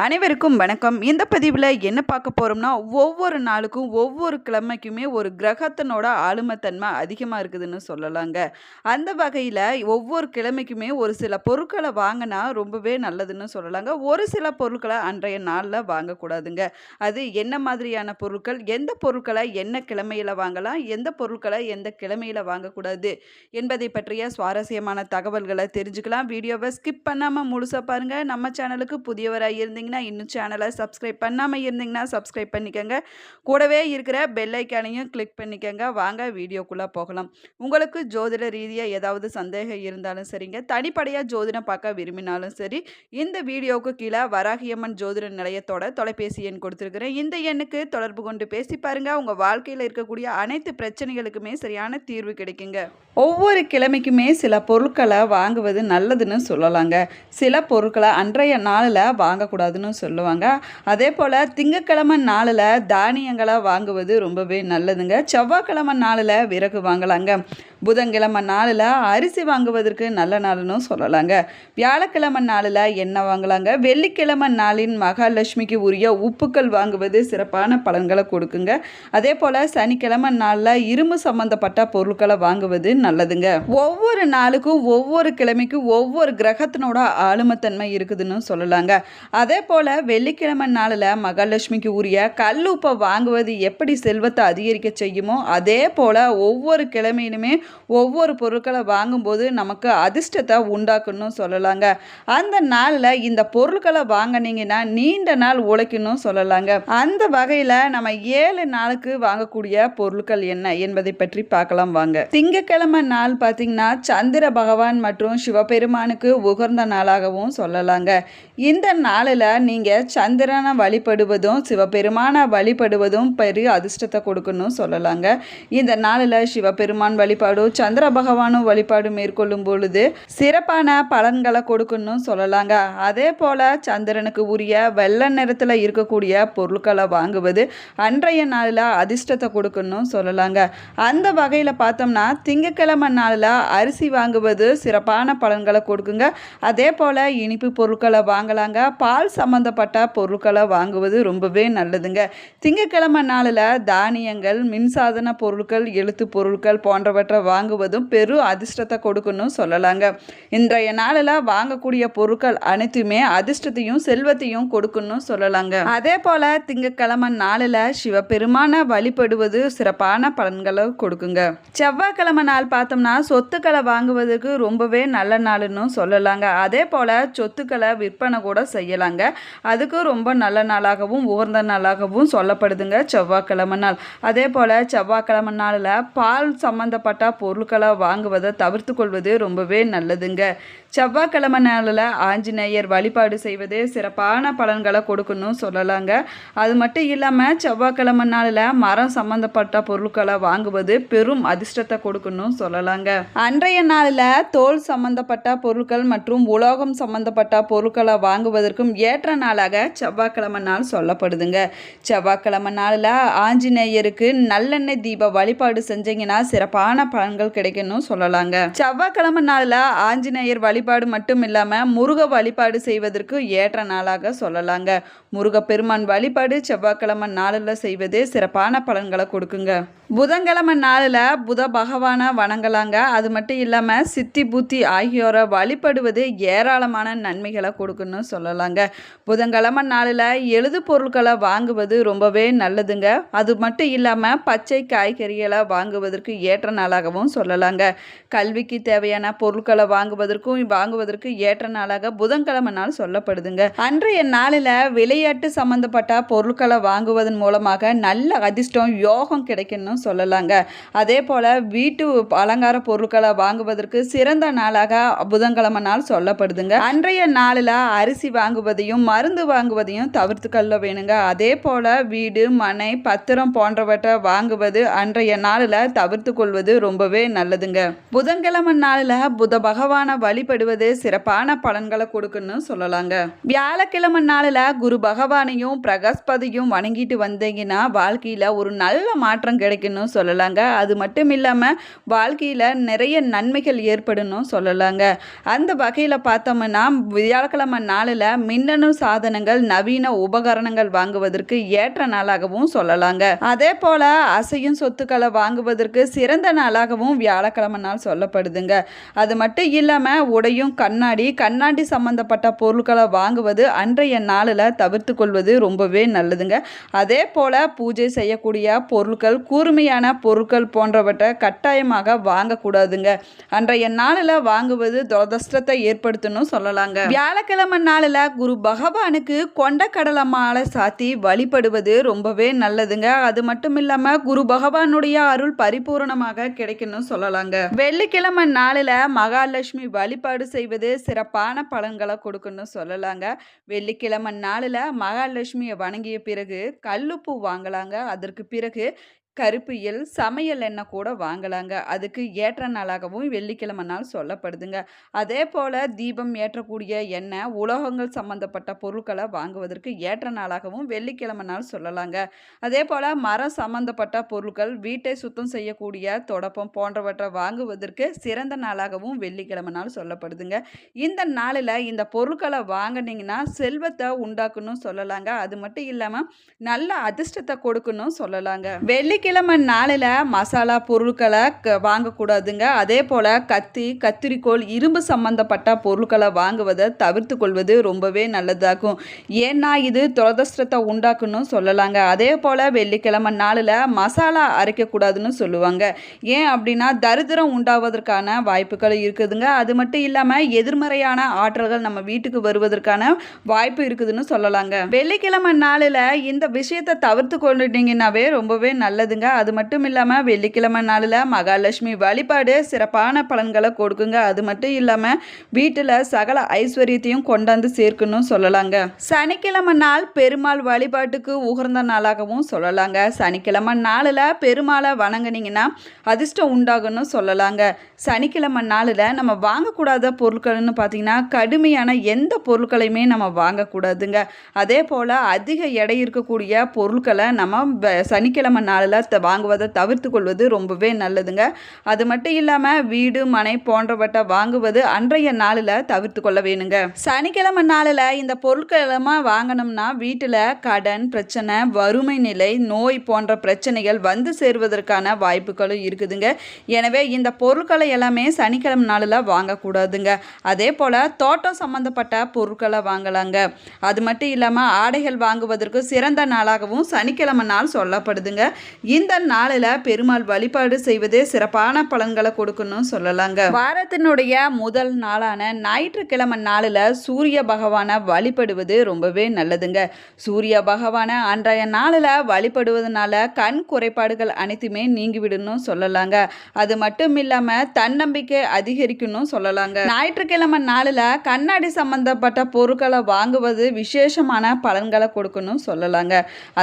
அனைவருக்கும் வணக்கம். இந்த பதிவில் என்ன பார்க்க போகிறோம்னா ஒவ்வொரு நாளுக்கும் ஒவ்வொரு கிழமைக்குமே ஒரு கிரகத்தினோட ஆளுமைத்தன்மை அதிகமாக இருக்குதுன்னு சொல்லலாங்க. அந்த வகையில் ஒவ்வொரு கிழமைக்குமே ஒரு சில பொருட்களை வாங்கினா ரொம்பவே நல்லதுன்னு சொல்லலாங்க. ஒரு சில பொருட்களை அன்றைய நாளில் வாங்கக்கூடாதுங்க. அது என்ன மாதிரியான பொருட்கள் எந்த பொருட்களை என்ன கிழமையில் வாங்கலாம் எந்த பொருட்களை எந்த கிழமையில் வாங்கக்கூடாது என்பதை பற்றிய சுவாரஸ்யமான தகவல்களை தெரிஞ்சுக்கலாம். வீடியோவை ஸ்கிப் பண்ணாமல் முழுசாக பாருங்கள் நம்ம சேனலுக்கு புதியவராக இருந்தீங்கன்னா இன்னும் சேனலை சப்ஸ்கிரைப் பண்ணாமல் இருந்தீங்கன்னா சப்ஸ்கிரைப் பண்ணிக்கோங்க. கூடவே இருக்கிற பெல் ஐக்கானையும் கிளிக் பண்ணிக்கோங்க. வாங்க வீடியோக்குள்ளே போகலாம். உங்களுக்கு ஜோதிட ரீதியாக ஏதாவது சந்தேகம் இருந்தாலும் சரிங்க. தனிப்படையாக ஜோதிடம் பார்க்க விரும்பினாலும் சரி இந்த வீடியோவுக்கு கீழே வராகியம்மன் ஜோதிட நிலையத்தோட தொலைபேசி எண் கொடுத்துருக்குறேன். இந்த எண்ணுக்கு தொடர்பு கொண்டு பேசி பாருங்கள் உங்கள் வாழ்க்கையில் இருக்கக்கூடிய அனைத்து பிரச்சனைகளுக்குமே சரியான தீர்வு கிடைக்குங்க. ஒவ்வொரு கிழமைக்குமே சில பொருட்களை வாங்குவது நல்லதுன்னு சொல்லலாங்க. சில பொருட்களை அன்றைய நாளில் கூடாதுன்னு சொல்லுவாங்க. அதே போல் திங்கக்கிழமை நாளில் தானியங்களை வாங்குவது ரொம்பவே நல்லதுங்க. செவ்வாய்க்கிழமை நாளில் விறகு வாங்கலாங்க. புதன்கிழமை நாளில் அரிசி வாங்குவதற்கு நல்ல நாள்னு சொல்லலாங்க. வியாழக்கிழமை நாளில் என்ன வாங்கலாங்க? வெள்ளிக்கிழமை நாளின் மகாலட்சுமிக்கு உரிய உப்புக்கள் வாங்குவது சிறப்பான பலன்களை கொடுக்குங்க. அதே போல் சனிக்கிழமை நாளில் இரும்பு சம்பந்தப்பட்ட பொருட்களை வாங்குவது நல்லதுங்க. ஒவ்வொரு நாளுக்கும் ஒவ்வொரு கிழமைக்கும் ஒவ்வொரு கிரகத்தினோட ஆளுமைத்தன்மை இருக்குதுன்னு சொல்லலாங்க. அதே போல் வெள்ளிக்கிழமை நாளில் மகாலட்சுமிக்கு உரிய கல்லுப்பை வாங்குவது எப்படி செல்வத்தை அதிகரிக்க செய்யுமோ அதே போல் ஒவ்வொரு கிழமையிலுமே ஒவ்வொரு பொருட்களை வாங்கும்போது நமக்கு அதிர்ஷ்டத்தை உண்டாக்கணும்னு சொல்லலாங்க. அந்த நாளில் இந்த பொருட்களை வாங்கினீங்கன்னா நீண்ட நாள் உழைக்கணும் சொல்லலாங்க. அந்த வகையில் நம்ம ஏழு நாளுக்கு வாங்கக்கூடிய பொருட்கள் என்ன என்பதை பற்றி பார்க்கலாம் வாங்க. திங்கக்கிழமை நாள் பார்த்தீங்கன்னா சந்திர பகவான் மற்றும் சிவபெருமானுக்கு உகர்ந்த நாளாகவும் சொல்லலாங்க. இந்த நாளில் நீங்கள் சந்திரனை வழிபடுவதும் சிவபெருமானை வழிபடுவதும் பெரிய அதிர்ஷ்டத்தை கொடுக்கணும் சொல்லலாங்க. இந்த நாளில் சிவபெருமான் வழிபாடு சந்திர பகவானும் வழிபாடு மேற்கொள்ளும் பொழுது சிறப்பான பலன்களை கொடுக்கணும்னு சொல்லலாங்க. அதே போல் சந்திரனுக்கு உரிய வெள்ளை நிறத்தில் இருக்கக்கூடிய பொருட்களை வாங்குவது அன்றைய நாளில் அதிர்ஷ்டத்தை கொடுக்கணும்னு சொல்லலாங்க. அந்த வகையில் பார்த்தோம்னா திங்கக்கிழமை நாளில் அரிசி வாங்குவது சிறப்பான பலன்களை கொடுக்குங்க. அதே போல் இனிப்பு பொருட்களை வாங்கலாங்க. பால் சம்மந்தப்பட்ட பொருட்களை வாங்குவது ரொம்பவே நல்லதுங்க. திங்கக்கிழமை நாளில் தானியங்கள் மின்சாதன பொருட்கள் எழுத்து பொருட்கள் போன்றவற்றை வாங்குவதும் பெரும் அதிர்ஷ்டத்தை கொடுக்கணும்னு சொல்லலாங்க. இன்றைய நாளில் வாங்கக்கூடிய பொருட்கள் அனைத்துமே அதிர்ஷ்டத்தையும் செல்வத்தையும் கொடுக்கணும்னு சொல்லலாங்க. அதே போல் திங்கக்கிழமை நாளில் சிவபெருமானை வழிபடுவது சிறப்பான பலன்களை கொடுக்குங்க. செவ்வாய்க்கிழமை நாள் பார்த்தோம்னா சொத்துக்களை வாங்குவதற்கு ரொம்பவே நல்ல நாள்னு சொல்லலாங்க. அதே போல் சொத்துக்களை விற்பனை கூட செய்யலாங்க. அதுக்கு ரொம்ப நல்ல நாளாகவும் உகந்த நாளாகவும் சொல்லப்படுதுங்க செவ்வாய்க்கிழமை நாள். அதே போல் செவ்வாய்க்கிழமை நாளில் பால் சம்மந்தப்பட்ட பொருட்களாக வாங்குவதை தவிர்த்து கொள்வது ரொம்பவே நல்லதுங்க. செவ்வாய்க்கிழமை நாளில் ஆஞ்சநேயர் வழிபாடு செய்வது சிறப்பான பலன்களை கொடுக்கணும் சொல்லலாங்க. அது மட்டும் இல்லாமல் செவ்வாய்க்கிழமை நாளில் மரம் சம்மந்தப்பட்ட பொருட்களை வாங்குவது பெரும் அதிர்ஷ்டத்தை கொடுக்கணும் சொல்லலாங்க. அன்றைய நாளில் தோல் சம்மந்தப்பட்ட பொருட்கள் மற்றும் உலோகம் சம்மந்தப்பட்ட பொருட்களை வாங்குவதற்கும் ஏற்ற நாளாக செவ்வாய்க்கிழமை நாள் சொல்லப்படுதுங்க. செவ்வாய்க்கிழமை நாளில் ஆஞ்சநேயருக்கு நல்லெண்ணெய் தீப வழிபாடு செஞ்சீங்கன்னா சிறப்பான பலன்கள் கிடைக்கணும் சொல்லலாங்க. செவ்வாய்க்கிழமை நாளில் ஆஞ்சநேயர் வழிபாடு மட்டும் இல்லாமல் முருக வழிபாடு செய்வதற்கு ஏற்ற நாளாக சொல்லலாங்க. முருகப்பெருமான் வழிபாடு செவ்வாய்க்கிழமை நாளில் செய்வதே சிறப்பான பலன்களை கொடுக்குங்க. புதன்கிழமை நாளில் புத பகவானை வணங்கலாங்க. அது மட்டும் இல்லாமல் சித்தி புத்தி ஆகியோரை வழிபடுவது ஏராளமான நன்மைகளை கொடுக்குன்னு சொல்லலாங்க. புதன்கிழமை நாளில் எழுது பொருட்களை வாங்குவது ரொம்பவே நல்லதுங்க. அது மட்டும் இல்லாமல் பச்சை காய்கறிகளை வாங்குவதற்கு ஏற்ற நாளாகவும் சொல்லலாங்க. கல்விக்கு தேவையான பொருட்களை வாங்குவதற்கும் வாங்குவதற்கு ஏற்ற நாளாக புதன்கிழமை நாள் சொல்லப்படுதுங்க. அன்றைய நாளில் விளையாட்டு சம்மந்தப்பட்ட பொருட்களை வாங்குவதன் மூலமாக நல்ல அதிர்ஷ்டம் யோகம் கிடைக்கணும் சொல்லலாங்க. அதே போல் வீட்டு அலங்கார பொருட்களை வாங்குவதற்கு சிறந்த நாளாக புதன்கிழமை நாள் சொல்லப்படுதுங்க. அன்றைய நாளில் அரிசி வாங்குவதையும் மருந்து வாங்குவதையும் தவிர்த்து கொள்ள வேணுங்க. அதே போல் வீடு மனை பத்திரம் போன்றவற்றை வாங்குவது அன்றைய நாளில் தவிர்த்து கொள்வது ரொம்பவே நல்லதுங்க. புதன்கிழமை நாளில் புத பகவானை வழிபடுவது சிறப்பான பலன்களை கொடுக்குன்னு சொல்லலாங்க. வியாழக்கிழமை நாளில் குரு பகவானையும் பிரகஸ்பதியும் வணங்கிட்டு வந்தீங்கன்னா வாழ்க்கையில் ஒரு நல்ல மாற்றம் கிடைக்கும் கிடைக்குன்னு சொல்லலாங்க. அது மட்டும் இல்லாமல் வாழ்க்கையில் நிறைய நன்மைகள் ஏற்படுன்னு சொல்லலாங்க. அந்த வகையில் பார்த்தோம்னா வியாழக்கிழமை நாளில் மின்னணு சாதனங்கள் நவீன உபகரணங்கள் வாங்குவதற்கு ஏற்ற நாளாகவும் சொல்லலாங்க. அதே போல் அசையும் சொத்துக்களை வாங்குவதற்கு சிறந்த நாளாகவும் வியாழக்கிழமை நாள் சொல்லப்படுதுங்க. அது மட்டும் இல்லாமல் உடையும் கண்ணாடி கண்ணாடி சம்பந்தப்பட்ட பொருட்களை வாங்குவது அன்றைய நாளில் தவிர்த்து கொள்வது ரொம்பவே நல்லதுங்க. அதே போல் பூஜை செய்யக்கூடிய பொருட்கள் கூர்மையான பொருட்கள் போன்றவற்றை கட்டாயமாக வாங்கக்கூடாதுங்க. அன்றைய நாளில் வாங்குவது துரதிருஷ்டத்தை ஏற்படுத்தணும் சொல்லலாங்க. வியாழக்கிழமை நாளில் குரு பகவானுக்கு கொண்டக்கடலை மாலை சாத்தி வழிபடுவது ரொம்பவே நல்லதுங்க. அது மட்டும் இல்லாமல் குரு பகவானுடைய அருள் பரிபூரணமாக கிடைக்கணும் சொல்லலாங்க. வெள்ளிக்கிழமை நாளில் மகாலட்சுமி வழிபாடு செய்வது சிறப்பான பலன்களை கொடுக்கணும் சொல்லலாங்க. வெள்ளிக்கிழமை நாளில் மகாலட்சுமியை வணங்கிய பிறகு கல்லுப்பு வாங்கலாங்க. அதற்கு பிறகு கருப்பியல் சமையல் எண்ணெய் கூட வாங்கலாங்க. அதுக்கு ஏற்ற நாளாகவும் வெள்ளிக்கிழமை நாள் சொல்லப்படுதுங்க. அதே போல் தீபம் ஏற்றக்கூடிய எண்ணெய் உலோகங்கள் சம்பந்தப்பட்ட பொருட்களை வாங்குவதற்கு ஏற்ற நாளாகவும் வெள்ளிக்கிழமை நாள் சொல்லலாங்க. அதே போல் மரம் சம்பந்தப்பட்ட பொருட்கள் வீட்டை சுத்தம் செய்யக்கூடிய தொடப்பம் போன்றவற்றை வாங்குவதற்கு சிறந்த நாளாகவும் வெள்ளிக்கிழமை நாள் சொல்லப்படுதுங்க. இந்த நாளில் இந்த பொருட்களை வாங்கினீங்கன்னா செல்வத்தை உண்டாக்கணும் சொல்லலாங்க. அது மட்டும் இல்லாமல் நல்ல அதிர்ஷ்டத்தை கொடுக்கணும் சொல்லலாங்க. வெள்ளி வெள்ளிக்கிழமை நாளில் மசாலா பொருட்களை க வாங்கக்கூடாதுங்க. அதே போல் கத்தி கத்திரிக்கோள் இரும்பு சம்பந்தப்பட்ட பொருட்களை வாங்குவதை தவிர்த்து கொள்வது ரொம்பவே நல்லதாகும். ஏன்னா இது துரதிர்ஷ்டத்தை உண்டாக்குன்னு சொல்லலாங்க. அதே போல் வெள்ளிக்கிழமை நாளில் மசாலா அரைக்கக்கூடாதுன்னு சொல்லுவாங்க. ஏன் அப்படின்னா தரித்திரம் உண்டாவதற்கான வாய்ப்புகள் இருக்குதுங்க. அது மட்டும் இல்லாமல் எதிர்மறையான ஆற்றல்கள் நம்ம வீட்டுக்கு வருவதற்கான வாய்ப்பு இருக்குதுன்னு சொல்லலாங்க. வெள்ளிக்கிழமை நாளில் இந்த விஷயத்தை தவிர்த்து கொண்டுட்டீங்கன்னாவே ரொம்பவே நல்லதுங்க அது மட்டும் இல்லாமல் வெள்ளிக்கிழமை நாளில் மகாலட்சுமி வழிபாடு சிறப்பான பலன்களை கொடுக்குங்க. அது மட்டும் இல்லாமல் வீட்டில் சகல ஐஸ்வர்யத்தையும் கொண்டாந்து சேர்க்கணும் சொல்லலாங்க. சனிக்கிழமை நாள் பெருமாள் வழிபாட்டுக்கு உகர்ந்த நாளாகவும் சொல்லலாங்க. சனிக்கிழமை நாளில் பெருமாளை வணங்குனீங்கன்னா அதிர்ஷ்டம் உண்டாகும்னு சொல்லலாங்க. சனிக்கிழமை நாளில் நம்ம வாங்கக்கூடாத பொருட்கள்னு பார்த்தீங்கன்னா கடுமையான எந்த பொருட்களையுமே நம்ம வாங்கக்கூடாதுங்க. அதே போல் அதிக எடை இருக்கக்கூடிய பொருட்களை நம்ம சனிக்கிழமை நாளில் பழத்தை வாங்குவதை தவிர்த்து கொள்வது ரொம்பவே நல்லதுங்க. அது மட்டும் இல்லாமல் வீடு மனை போன்றவற்றை வாங்குவது அன்றைய நாளில் தவிர்த்து கொள்ள வேணுங்க. சனிக்கிழமை நாளில் இந்த பொருட்களெல்லாம் வாங்கணும்னா வீட்டில் கடன் பிரச்சனை வறுமை நிலை நோய் போன்ற பிரச்சனைகள் வந்து சேருவதற்கான வாய்ப்புகளும் இருக்குதுங்க. எனவே இந்த பொருட்களை எல்லாமே சனிக்கிழமை நாளில் வாங்கக்கூடாதுங்க. அதே போல் தோட்டம் சம்மந்தப்பட்ட பொருட்களை வாங்கலாங்க. அது மட்டும் இல்லாமல் ஆடைகள் வாங்குவதற்கு சிறந்த நாளாகவும் சனிக்கிழமை நாள் சொல்லப்படுதுங்க. இந்த நாளில் பெருமாள் வழிபாடு செய்வது சிறப்பான பலன்களை கொடுக்கணும்னு சொல்லலாங்க. வாரத்தினுடைய முதல் நாளான ஞாயிற்றுக்கிழமை நாளில் சூரிய பகவானை வழிபடுவது ரொம்பவே நல்லதுங்க. சூரிய பகவானை அன்றைய நாளில் வழிபடுவதனால கண் குறைபாடுகள் அனைத்துமே நீங்கிவிடணும் சொல்லலாங்க. அது மட்டும் இல்லாமல் தன்னம்பிக்கை அதிகரிக்கணும் சொல்லலாங்க. ஞாயிற்றுக்கிழமை நாளில் கண்ணாடி சம்பந்தப்பட்ட பொருட்களை வாங்குவது விசேஷமான பலன்களை கொடுக்கணும் சொல்லலாங்க.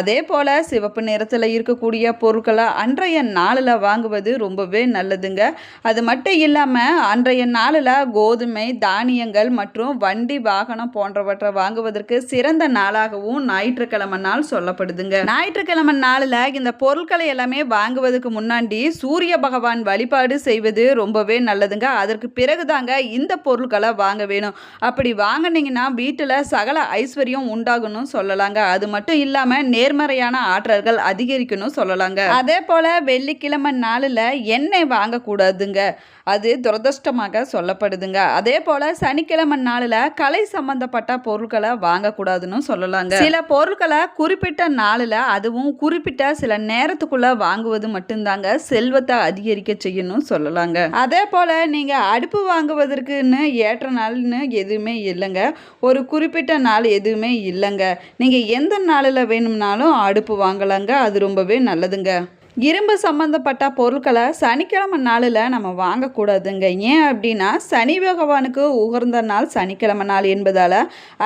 அதே போல் சிவப்பு நிறத்தில் இருக்கக்கூடிய பொருட்களை அன்றைய நாளில் வாங்குவது ரொம்பவே நல்லதுங்க. அது மட்டும் இல்லாமல் அன்றைய நாளில் கோதுமை தானியங்கள் மற்றும் வண்டி வாகனம் போன்றவற்றை வாங்குவதற்கு சிறந்த நாளாகவும் ஞாயிற்றுக்கிழமை நாள் சொல்லப்படுதுங்க. ஞாயிற்றுக்கிழமை நாளில் இந்த பொருட்களை எல்லாமே வாங்குவதற்கு முன்னாடி சூரிய பகவான் வழிபாடு செய்வது ரொம்பவே நல்லதுங்க. அதற்கு பிறகு தாங்க இந்த பொருட்களை வாங்க வேணும். அப்படி வாங்கினீங்கன்னா வீட்டில் சகல ஐஸ்வர்யம் உண்டாகணும் சொல்லலாங்க. அது மட்டும் இல்லாமல் நேர்மறையான ஆற்றல்கள் அதிகரிக்கணும் சொல்லலாங்க. அதே போல் வெள்ளிக்கிழமை நாளில் எண்ணெய் வாங்கக்கூடாதுங்க. அது துரதிருஷ்டமாக சொல்லப்படுதுங்க. அதே போல் சனிக்கிழமை நாளில் கலை சம்பந்தப்பட்ட பொருட்களை வாங்கக்கூடாதுன்னு சொல்லலாங்க. சில பொருட்களை குறிப்பிட்ட நாளில் அதுவும் குறிப்பிட்ட சில நேரத்துக்குள்ள வாங்குவது மட்டும்தாங்க செல்வத்தை அதிகரிக்க செய்யணும் சொல்லலாங்க. அதே போல் நீங்கள் அடுப்பு வாங்குவதற்குன்னு ஏற்ற நாள்னு எதுவுமே இல்லைங்க. ஒரு குறிப்பிட்ட நாள் எதுவுமே இல்லைங்க. நீங்கள் எந்த நாளில் வேணும்னாலும் அடுப்பு வாங்கலாங்க. அது ரொம்பவே நல்லது நல்லதுங்க இரும்பு சம்மந்தப்பட்ட பொருட்களை சனிக்கிழமை நாளில் நம்ம வாங்கக்கூடாதுங்க. ஏன் அப்படின்னா சனி பகவானுக்கு உகர்ந்த நாள் சனிக்கிழமை நாள் என்பதால்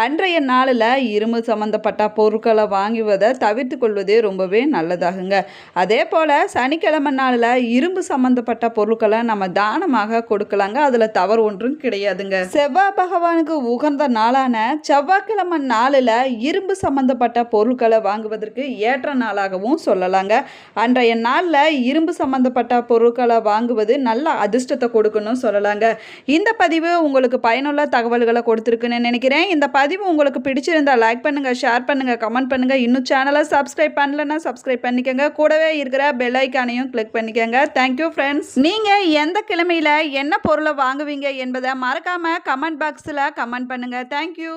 அன்றைய நாளில் இரும்பு சம்மந்தப்பட்ட பொருட்களை வாங்குவதை தவிர்த்து கொள்வதே ரொம்பவே நல்லதாகுங்க. அதே போல் சனிக்கிழமை நாளில் இரும்பு சம்மந்தப்பட்ட பொருட்களை நம்ம தானமாக கொடுக்கலாங்க. அதில் தவறு ஒன்றும் கிடையாதுங்க. செவ்வாய் பகவானுக்கு உகந்த நாளான செவ்வாய்க்கிழமை நாளில் இரும்பு சம்மந்தப்பட்ட பொருட்களை வாங்குவதற்கு ஏற்ற நாளாகவும் சொல்லலாங்க. அன்றைய நாளில் இரும்பு சம்மந்தப்பட்ட பொருட்களை வாங்குவது நல்ல அதிர்ஷ்டத்தை கொடுக்கணும்னு சொல்லலாங்க. இந்த பதிவு உங்களுக்கு பயனுள்ள தகவல்களை கொடுத்துருக்குன்னு நினைக்கிறேன். இந்த பதிவு உங்களுக்கு பிடிச்சிருந்தா லைக் பண்ணுங்கள் ஷேர் பண்ணுங்கள் கமெண்ட் பண்ணுங்கள் இன்னும் சேனலை சப்ஸ்கிரைப் பண்ணலன்னா சப்ஸ்கிரைப் பண்ணிக்கோங்க. கூடவே இருக்கிற பெல் ஐக்கானையும் கிளிக் பண்ணிக்கோங்க. தேங்க்யூ ஃப்ரெண்ட்ஸ் நீங்கள் எந்த கிழமையில் என்ன பொருளை வாங்குவீங்க என்பதை மறக்காமல் கமெண்ட் பாக்ஸில் கமெண்ட் பண்ணுங்கள் தேங்க்யூ